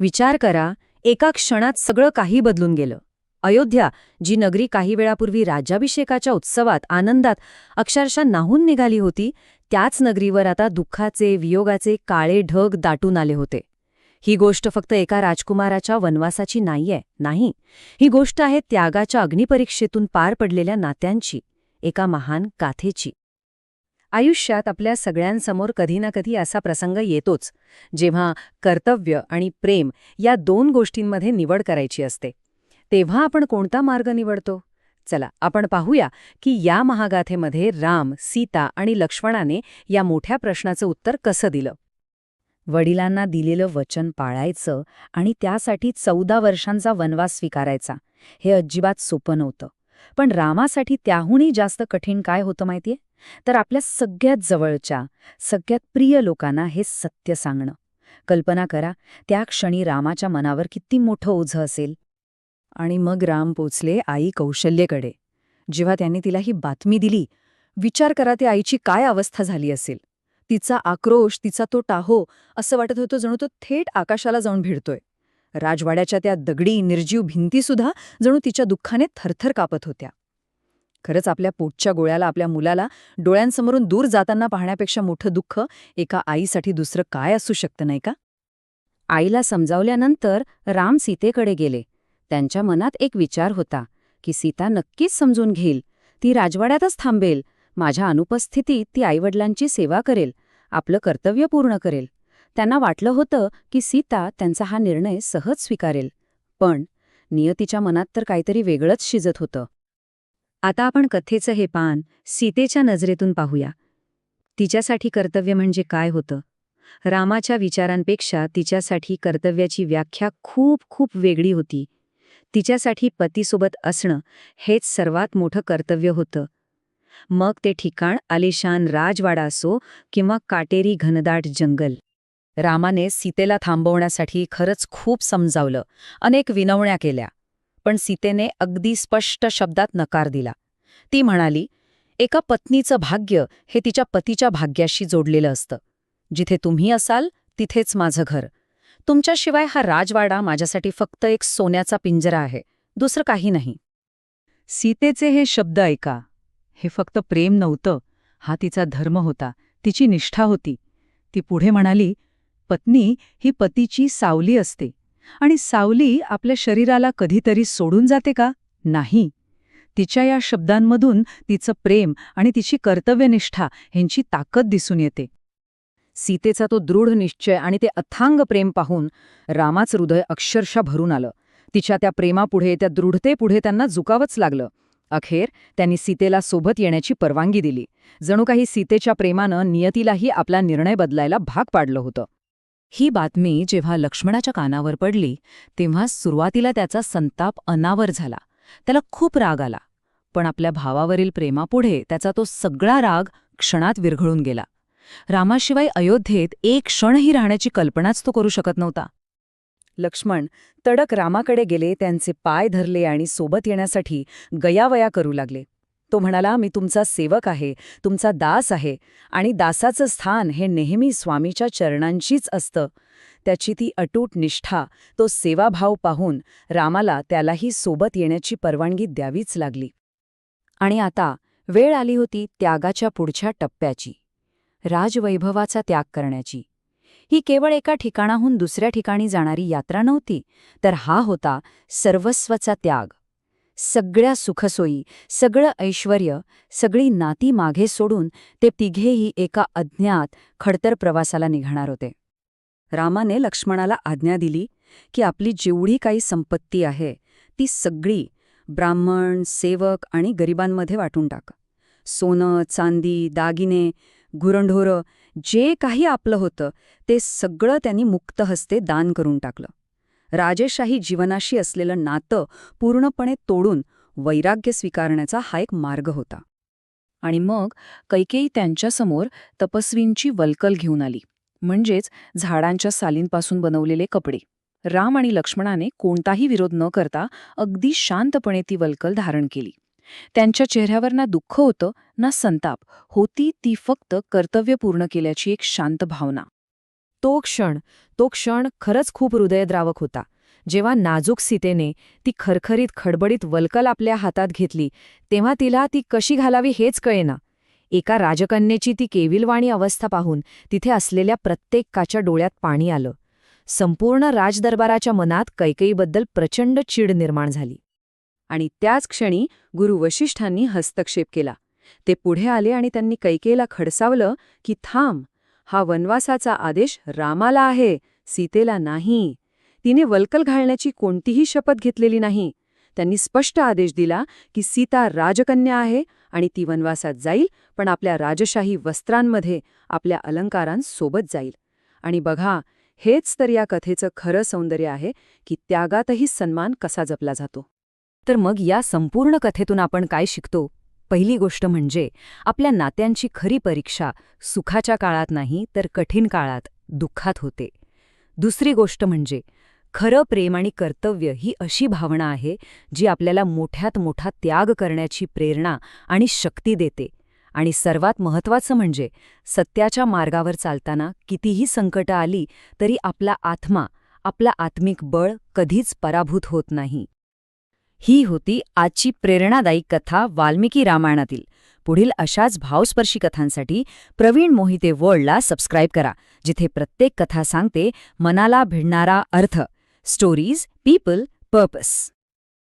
विचार करा एका क्षणात सगळं काही बदलून गेलं. अयोध्या जी नगरी काही वेळापूर्वी राज्याभिषेकाच्या उत्सवात आनंदात अक्षरशः नाहून निघाली होती त्याच नगरीवर आता दुःखाचे वियोगाचे काळे ढग दाटून आले होते. ही गोष्ट फक्त एका राजकुमाराच्या वनवासाची नाहीये नाही. ही गोष्ट आहे त्यागाच्या अग्निपरीक्षेतून पार पडलेल्या नात्यांची एका महान गाथेची. आयुष्यात आपल्या सगळ्यांसमोर कधी ना कधी असा प्रसंग येतोच जेव्हा कर्तव्य आणि प्रेम या दोन गोष्टींमध्ये निवड करायची असते. तेव्हा आपण कोणता मार्ग निवडतो? चला आपण पाहूया की या महागाथेमध्ये राम सीता आणि लक्ष्मणाने या मोठ्या प्रश्नाचं उत्तर कसं दिलं. वडिलांना दिलेलं वचन पाळायचं आणि त्यासाठी चौदा वर्षांचा वनवास स्वीकारायचा हे अजिबात सोपं नव्हतं. पण रामासाठी त्याहूनही जास्त कठीण काय होतं माहितीये? तर आपल्या सगळ्यात जवळच्या सगळ्यात प्रिय लोकांना हे सत्य सांगणं. कल्पना करा त्या क्षणी रामाच्या मनावर किती मोठं ओझं असेल. आणि मग राम पोचले आई कौशल्येकडे. जेव्हा त्यांनी तिला ही बातमी दिली विचार करा त्या आईची काय अवस्था झाली असेल. तिचा आक्रोश तिचा तो टाहो असं वाटत होतं जणू तो थेट आकाशाला जाऊन भिडतोय. राजवाड्याच्या त्या दगडी निर्जीव भिंतीसुद्धा जणू तिच्या दुःखाने थरथर कापत होत्या. खरंच आपल्या पोटच्या गोळ्याला आपल्या मुलाला डोळ्यांसमोरून दूर जाताना पाहण्यापेक्षा मोठं दुःख एका आईसाठी दुसरं काय असू शकतं नाही का? आईला समजावल्यानंतर राम सीतेकडे गेले. त्यांच्या मनात एक विचार होता की सीता नक्कीच समजून घेईल. ती राजवाड्यातच थांबेल. माझ्या अनुपस्थितीत ती आईवडिलांची सेवा करेल. आपलं कर्तव्य पूर्ण करेल. त्यांना वाटलं होतं की सीता त्यांचा हा निर्णय सहज स्वीकारेल. पण नियतीच्या मनात तर काहीतरी वेगळंच शिजत होतं. आता आपण कथेचं हे पान सीतेच्या नजरेतून पाहूया. तिच्यासाठी कर्तव्य म्हणजे काय होतं? रामाच्या विचारांपेक्षा तिच्यासाठी कर्तव्याची व्याख्या खूप खूप वेगळी होती. तिच्यासाठी पतीसोबत असणं हेच सर्वात मोठं कर्तव्य होतं. मग ते ठिकाण आलिशान राजवाडा असो किंवा काटेरी घनदाट जंगल. रामाने सीतेला थांबवण्यासाठी खरंच खूप समजावलं अनेक विनवण्या केल्या पण सीतेने अगदी स्पष्ट शब्दात नकार दिला. ती म्हणाली एका पत्नीचं भाग्य हे तिच्या पतीच्या भाग्याशी जोडलेलं असतं. जिथे तुम्ही असाल तिथेच माझं घर. तुमच्याशिवाय हा राजवाडा माझ्यासाठी फक्त एक सोन्याचा पिंजरा आहे दुसरं काही नाही. सीतेचे हे शब्द ऐका. हे फक्त प्रेम नव्हतं. हा तिचा धर्म होता. तिची निष्ठा होती. ती पुढे म्हणाली पत्नी ही पतीची सावली असते. आणि सावली आपल्या शरीराला कधीतरी सोडून जाते का? नाही. तिच्या या शब्दांमधून तिचं प्रेम आणि तिची कर्तव्यनिष्ठा ह्यांची ताकद दिसून येते. सीतेचा तो दृढ निश्चय आणि ते अथांग प्रेम पाहून रामाचं हृदय अक्षरशः भरून आलं. तिच्या त्या प्रेमापुढे त्या दृढतेपुढे त्यांना झुकावंच लागलं. अखेर त्यांनी सीतेला सोबत येण्याची परवानगी दिली. जणू काही सीतेच्या प्रेमानं नियतीलाही आपला निर्णय बदलायला भाग पाडलं होतं. ही बातमी जेव्हा लक्ष्मणाच्या कानावर पडली तेव्हा सुरुवातीला त्याचा संताप अनावर झाला. त्याला खूप राग आला. पण आपल्या भावावरील प्रेमापुढे त्याचा तो सगळा राग क्षणात विरघळून गेला. रामाशिवाय अयोध्येत एक क्षणही राहण्याची कल्पनाच तो करू शकत नव्हता. लक्ष्मण तडक रामाकडे गेले त्यांचे पाय धरले आणि सोबत येण्यासाठी गयावया करू लागले. तो म्हणाला मी तुमचा सेवक आहे तुमचा दास आहे आणि दासाचं स्थान हे नेहमी स्वामीच्या चरणांशीच असतं. त्याची ती अटूट निष्ठा तो सेवाभाव पाहून रामाला त्यालाही सोबत येण्याची परवानगी द्यावीच लागली. आणि आता वेळ आली होती त्यागाच्या पुढच्या टप्प्याची राजवैभवाचा त्याग करण्याची. ही केवळ एका ठिकाणाहून दुसऱ्या ठिकाणी जाणारी यात्रा नव्हती तर हा होता सर्वस्वचा त्याग. सगळ्या सुखसोयी सगळं ऐश्वर सगळी नाती मागे सोडून ते तिघेही एका अज्ञात खडतर प्रवासाला निघणार होते. रामाने लक्ष्मणाला आज्ञा दिली की आपली जेवढी काही संपत्ती आहे ती सगळी ब्राह्मण सेवक आणि गरिबांमध्ये वाटून टाक. सोनं चांदी दागिने गुरंढोरं जे काही आपलं होतं ते सगळं त्यांनी मुक्त हस्ते दान करून टाकलं. राजेशाही जीवनाशी असलेलं नातं पूर्णपणे तोडून वैराग्य स्वीकारण्याचा हा एक मार्ग होता. आणि मग कैकेयी त्यांच्यासमोर तपस्वींची वल्कल घेऊन आली. म्हणजेच झाडांच्या सालींपासून बनवलेले कपडे. राम आणि लक्ष्मणाने कोणताही विरोध न करता अगदी शांतपणे ती वल्कल धारण केली. त्यांच्या चेहऱ्यावर ना दुःख होतं ना संताप. होती ती फक्त कर्तव्य पूर्ण केल्याची एक शांत भावना. तो क्षण तो क्षण खरंच खूप हृदयद्रावक होता. जेव्हा नाजूक सीतेने ती खरखरीत खडबडीत वल्कल आपल्या हातात घेतली तेव्हा तिला ती कशी घालावी हेच कळेना. एका राजकन्येची ती केविलवाणी अवस्था पाहून तिथे असलेल्या प्रत्येकाच्या डोळ्यात पाणी आलं. संपूर्ण राजदरबाराच्या मनात कैकेयीबद्दल प्रचंड चीड निर्माण झाली. आणि त्याच क्षणी गुरु वशिष्ठांनी हस्तक्षेप केला. ते पुढे आले आणि त्यांनी कैकेयीला खडसावलं की थांब हा वनवासाचा आदेश रामाला आहे सीतेला नाही. तिने वल्कल घालण्याची कोणतीही शपथ घेतलेली नाही. त्यांनी स्पष्ट आदेश दिला की सीता राजकन्या आहे आणि ती वनवासात जाईल पण आपल्या राजशाही वस्त्रांमध्ये आपल्या अलंकारांसोबत जाईल. आणि बघा हेच तर या कथेचं खरं सौंदर्य आहे की त्यागातही सन्मान कसा जपला जातो. तर मग या संपूर्ण कथेतून आपण काय शिकतो? पहिली गोष्ट म्हणजे आपल्या नात्यांची खरी परीक्षा सुखाच्या काळात नाही तर कठीण काळात दुःखात होते. दुसरी गोष्ट म्हणजे खरं प्रेम आणि कर्तव्य ही अशी भावना आहे जी आपल्याला मोठ्यात मोठा त्याग करण्याची प्रेरणा आणि शक्ती देते. आणि सर्वात महत्त्वाचं म्हणजे सत्याच्या मार्गावर चालताना कितीही संकटं आली तरी आपला आत्मा आपला आत्मिक बळ कधीच पराभूत होत नाही. ही होती आजची प्रेरणादायी कथा वाल्मिकी रामायणातील. पुढील अशाच भावस्पर्शी कथांसाठी प्रवीण मोहिते वर्ल्डला सबस्क्राईब करा जिथे प्रत्येक कथा सांगते मनाला भिडणारा अर्थ. Stories people purpose